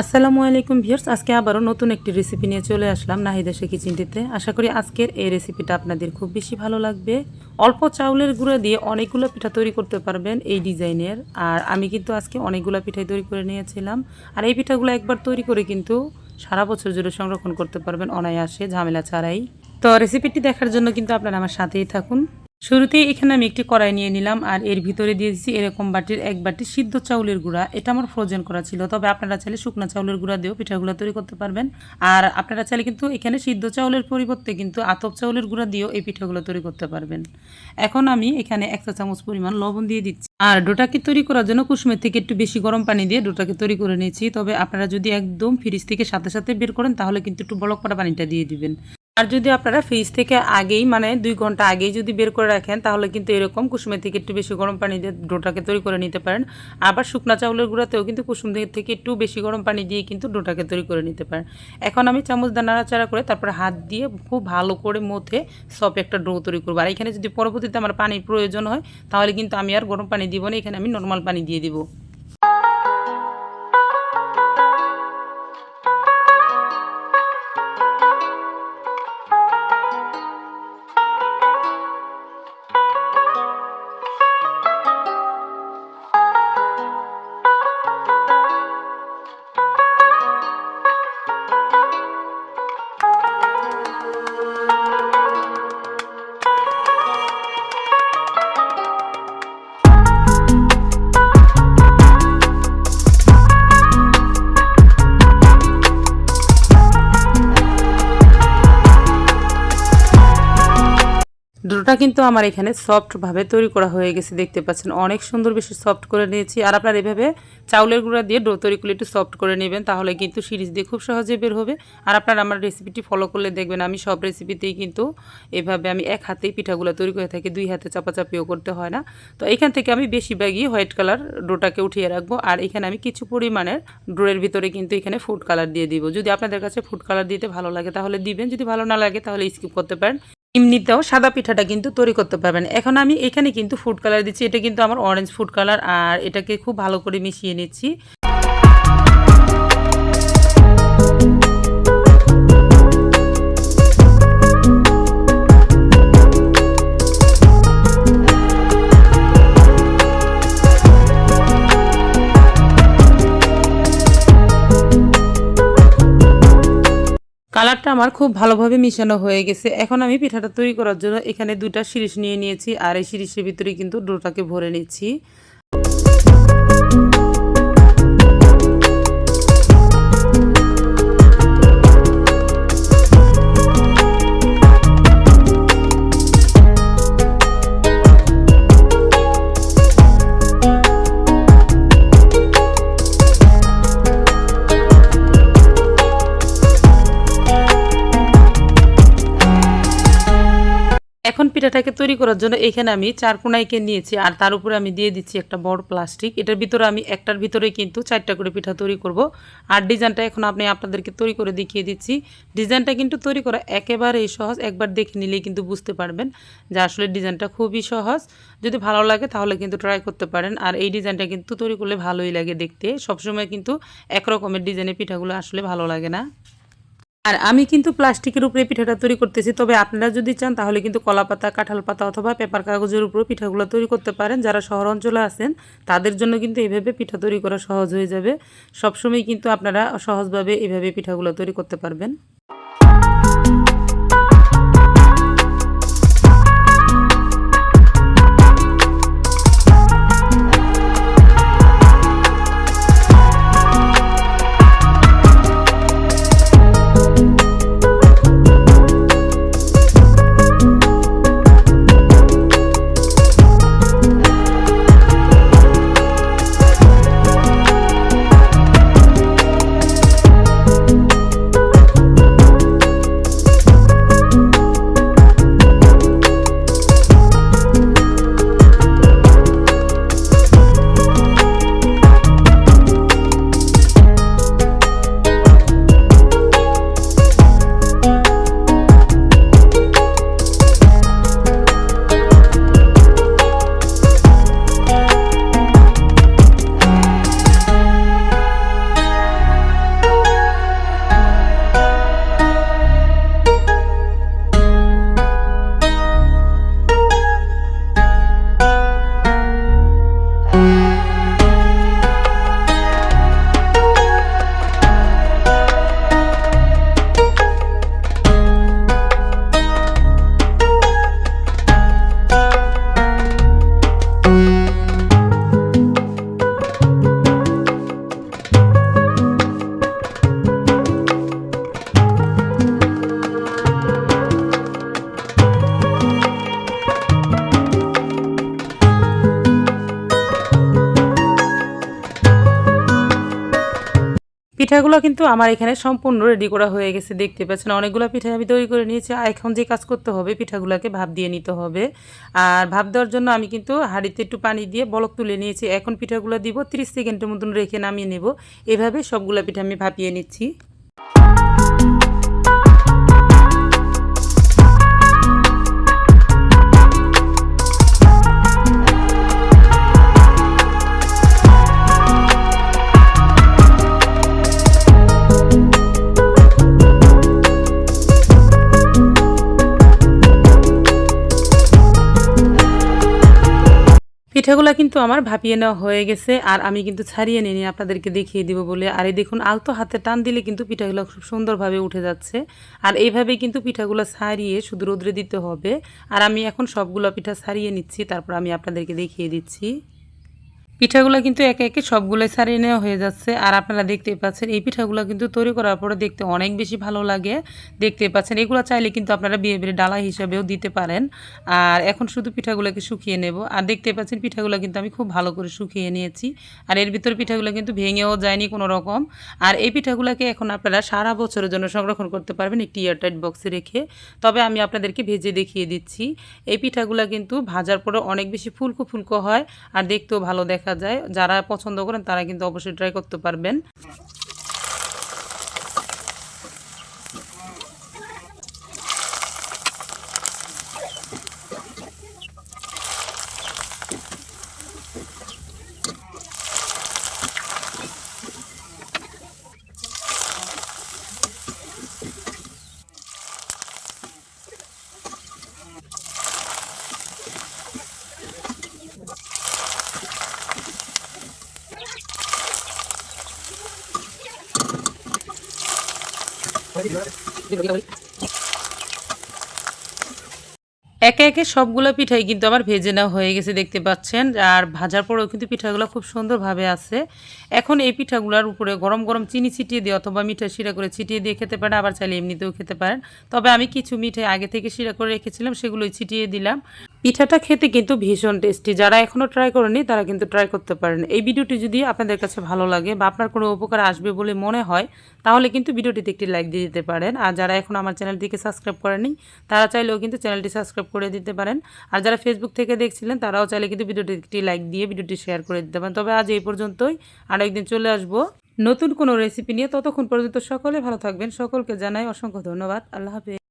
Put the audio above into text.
আসসালামু আলাইকুম ভিউয়ার্স, আজকে আবারও নতুন একটি রেসিপি নিয়ে চলে আসলাম নাহিদা শেখি চিন্তিতে আশা করি আজকের এই রেসিপিটা আপনাদের খুব বেশি ভালো লাগবে। অল্প চাউলের গুঁড়া দিয়ে অনেকগুলো পিঠা তৈরি করতে পারবেন এই ডিজাইনের। আর আমি কিন্তু আজকে অনেকগুলো পিঠাই তৈরি করে নিয়েছিলাম। আর এই পিঠাগুলো একবার তৈরি করে কিন্তু সারা বছর জুড়ে সংরক্ষণ করতে পারবেন অনায়াসে, ঝামেলা ছাড়াই। তো রেসিপিটি দেখার জন্য কিন্তু আপনারা আমার সাথেই থাকুন। শুরুতেই এখানে আমি একটি কড়াই নিয়ে নিলাম আর এর ভিতরে দিয়ে দিচ্ছি এরকম বাটির, এক বাটি সিদ্ধ চাউলের গুঁড়া। এটা আমার ফ্রোজেন করা ছিল, তবে আপনারা চাইলে শুকনো চাউলের গুঁড়া দিয়েও পিঠাগুলো তৈরি করতে পারবেন। আর আপনারা চাইলে কিন্তু এখানে সিদ্ধ চাউলের পরিবর্তে কিন্তু আতপ চাউলের গুঁড়া দিয়েও এই পিঠাগুলো তৈরি করতে পারবেন। এখন আমি এখানে এক চা চামচ পরিমাণ লবণ দিয়ে দিচ্ছি। আর ডোটাকে তৈরি করার জন্য কুসুমের থেকে একটু বেশি গরম পানি দিয়ে ডোটাকে তৈরি করে নিয়েছি। তবে আপনারা যদি একদম ফ্রিজ থেকে সাথে সাথে বের করেন, তাহলে কিন্তু একটু বলক করা পানিটা দিয়ে দিবেন। আর যদি আপনারা ফ্রিজ থেকে আগেই মানে দুই ঘণ্টা আগেই যদি বের করে রাখেন, তাহলে কিন্তু এরকম কুসুমের থেকে একটু বেশি গরম পানি দিয়ে ডোটাকে তৈরি করে নিতে পারেন। আবার শুকনা চাউলের গুঁড়াতেও কিন্তু কুসুম থেকে একটু বেশি গরম পানি দিয়ে কিন্তু ডোটাকে তৈরি করে নিতে পারেন। এখন আমি চামচ দা নাড়াচাড়া করে তারপর হাত দিয়ে খুব ভালো করে মথে সব একটা ডো তৈরি করব। আর এখানে যদি পরবর্তীতে আমার পানির প্রয়োজন হয়, তাহলে কিন্তু আমি আর গরম পানি দিব না, এখানে আমি নর্মাল পানি দিয়ে দিব। ডোটা কিন্তু আমার এখানে সফটভাবে তৈরি করা হয়ে গেছে, দেখতে পাচ্ছেন। অনেক সুন্দর বেশি সফট করে নিয়েছি। আর আপনার এভাবে চাউলের গুঁড়া দিয়ে ডো তৈরি করলে একটু সফট করে নেবেন, তাহলে কিন্তু সিরিজ দিয়ে খুব সহজে বের হবে। আর আপনার আমার রেসিপিটি ফলো করলে দেখবেন আমি সব রেসিপিতেই কিন্তু এভাবে আমি এক হাতেই পিঠাগুলো তৈরি করে থাকি, দুই হাতে চাপাচাপিও করতে হয় না। তো এখান থেকে আমি বেশিরভাগই হোয়াইট কালার ডোটাকে উঠিয়ে রাখব। আর এখানে আমি কিছু পরিমাণের ডোরের ভিতরে কিন্তু এখানে ফুড কালার দিয়ে দিব। যদি আপনাদের কাছে ফুড কালার দিতে ভালো লাগে তাহলে দিবেন, যদি ভালো না লাগে তাহলে স্কিপ করতে পারেন। এমনিতেও সাদা পিঠাটা কিন্তু তৈরি করতে পারবেন। এখন আমি এখানে কিন্তু ফুড কালার দিচ্ছি। এটা কিন্তু আমার অরেঞ্জ ফুড কালার আর এটাকে খুব ভালো করে মিশিয়ে নিচ্ছি। কালারটা আমার খুব ভালোভাবে মিশানো হয়ে গেছে। এখন আমি পিঠাটা তৈরি করার জন্য এখানে দুটা শিরিষ নিয়ে নিয়েছি আর এই শিরিষের ভিতরে কিন্তু ডোটাকে ভরে নিচ্ছি। পিঠাটাকে তৈরি করার জন্য এখানে আমি চার কোনাইকে নিয়েছি, আর তার উপরে আমি দিয়ে দিচ্ছি একটা বড় প্লাস্টিক এটার ভিতরে আমি একটার ভিতরে কিন্তু চারটা করে পিঠা তৈরি করব। আর ডিজাইনটা এখন আপনি আপনাদেরকে তৈরি করে দেখিয়ে দিচ্ছি। ডিজাইনটা কিন্তু তৈরি করা একেবারেই সহজ, একবার দেখে নিলেই কিন্তু বুঝতে পারবেন যে আসলে ডিজাইনটা খুবই সহজ। যদি ভালো লাগে তাহলে কিন্তু ট্রাই করতে পারেন, আর এই ডিজাইনটা কিন্তু তৈরি করলে ভালোই লাগে দেখতে। সবসময় কিন্তু একরকমের ডিজাইনের পিঠাগুলো আসলে ভালো লাগে না। আর আমি কিন্তু প্লাস্টিকের উপরে পিঠাটা তৈরি করতেছি, তবে আপনারা যদি চান তাহলে কিন্তু কলা পাতা কাঁঠাল পাতা অথবা পেপার কাগজের উপরেও পিঠাগুলো তৈরি করতে পারেন। যারা শহর অঞ্চলে আছেন, তাদের জন্য কিন্তু এভাবে পিঠা তৈরি করা সহজ হয়ে যাবে। সবসময় কিন্তু আপনারা সহজভাবে এভাবে পিঠাগুলো তৈরি করতে পারবেন। পিঠাগুলো কিন্তু আমার এখানে সম্পূর্ণ রেডি করা হয়ে গেছে, দেখতে পাচ্ছেন। অনেকগুলো পিঠা আমি তৈরি করে নিয়েছি। আর এখন যে কাজ করতে হবে, পিঠাগুলোকে ভাব দিয়ে নিতে হবে। আর ভাব দেওয়ার জন্য আমি কিন্তু হাঁড়িতে একটু পানি দিয়ে বলক তুলে নিয়েছি। এখন পিঠাগুলো দিব 30 সেকেন্ডের মতন রেখে নামিয়ে নেব। এভাবে সবগুলো পিঠা আমি ভাপিয়ে নিচ্ছি। পিঠাগুলো কিন্তু আমার ভাপিয়ে নেওয়া হয়ে গেছে, আর আমি কিন্তু ছাড়িয়ে নিয়ে আপনাদেরকে দেখিয়ে দিব বলে। আর এই দেখুন, আলতো হাতে টান দিলে কিন্তু পিঠাগুলো খুব সুন্দরভাবে উঠে যাচ্ছে। আর এইভাবেই কিন্তু পিঠাগুলো ছাড়িয়ে শুধু রোদ্রে দিতে হবে। আর আমি এখন সবগুলো পিঠা ছাড়িয়ে নিচ্ছি, তারপর আমি আপনাদেরকে দেখিয়ে দিচ্ছি। পিঠাগুলো কিন্তু একে একে সবগুলোই সারিয়ে নেওয়া হয়ে যাচ্ছে। আর আপনারা দেখতেই পাচ্ছেন, এই পিঠাগুলো কিন্তু তৈরি করার পরে দেখতে অনেক বেশি ভালো লাগে। দেখতে পাচ্ছেন, এগুলো চাইলে কিন্তু আপনারা বিয়ে বিয়ে ডালা হিসাবেও দিতে পারেন। আর এখন শুধু পিঠাগুলোকে শুকিয়ে নেব। আর দেখতে পাচ্ছেন, পিঠাগুলো কিন্তু আমি খুব ভালো করে শুকিয়ে নিয়েছি। আর এর ভিতর পিঠাগুলো কিন্তু ভেঙেও যায়নি কোনো রকম। আর এই পিঠাগুলোকে এখন আপনারা সারা বছরের জন্য সংরক্ষণ করতে পারবেন একটি এয়ারটাইট বক্সে রেখে। তবে আমি আপনাদেরকে ভেজে দেখিয়ে দিচ্ছি, এই পিঠাগুলো কিন্তু ভাজার পরে অনেক বেশি ফুলকো ফুলকো হয়। আর দেখতেও ভালো দেখা যায় যারা পছন্দ করেন তারা কিন্তু অবশ্যই ট্রাই করতে পারবেন। একে একে সবগুলো পিঠাই কিন্তু আমার ভেজে নেওয়া হয়ে গেছে, দেখতে পাচ্ছেন। আর ভাজার পরেও কিন্তু পিঠাগুলো খুব সুন্দরভাবে আছে। এখন এই পিঠাগুলোর উপরে গরম গরম চিনি ছিটিয়ে দিয়ে অথবা মিঠাই শিরা করে ছিটিয়ে দিয়ে খেতে পারেন, আবার চাইলে এমনিতেও খেতে পারেন। তবে আমি কিছু মিঠাই আগে থেকে শিরা করে রেখেছিলাম, সেগুলোই ছিটিয়ে দিলাম। পিঠাটা খেতে কিন্তু ভীষণ টেস্টি যারা এখনও ট্রাই করেনি, তারা কিন্তু ট্রাই করতে পারেন। এই ভিডিওটি যদি আপনাদের কাছে ভালো লাগে বা আপনার কোনো উপকার আসবে বলে মনে হয়, তাহলে কিন্তু ভিডিওটিতে একটি লাইক দিয়ে দিতে পারেন। আর যারা এখন আমার চ্যানেলটিকে সাবস্ক্রাইব করেনি তারা চাইলেও কিন্তু চ্যানেলটি সাবস্ক্রাইব করে দিতে পারেন। আর যারা ফেসবুক থেকে দেখছিলেন, তারাও চাইলে কিন্তু ভিডিওটি একটি লাইক দিয়ে ভিডিওটি শেয়ার করে দিতে পারেন। তবে আজ এই পর্যন্তই। আর একদিন চলে আসব নতুন কোনো রেসিপি নিয়ে। ততক্ষণ পর্যন্ত সকলে ভালো থাকবেন। সকলকে জানাই অসংখ্য ধন্যবাদ। আল্লাহ হাফেজ।